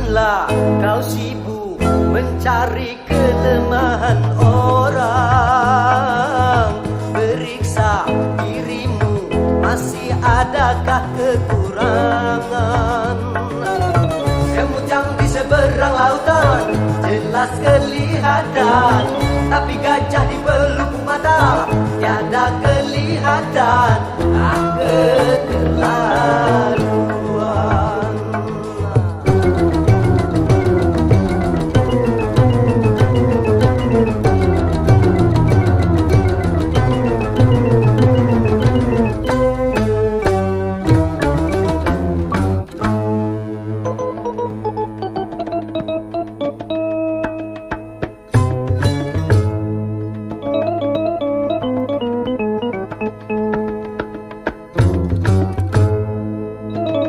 janganlah kau sibuk mencari kelemahan orang. Periksa dirimu masih adakah kekurangan? Semut yang di seberang lautan jelas kelihatan. Tapi gajah di pelupuk mata tiada kelihatan. Angker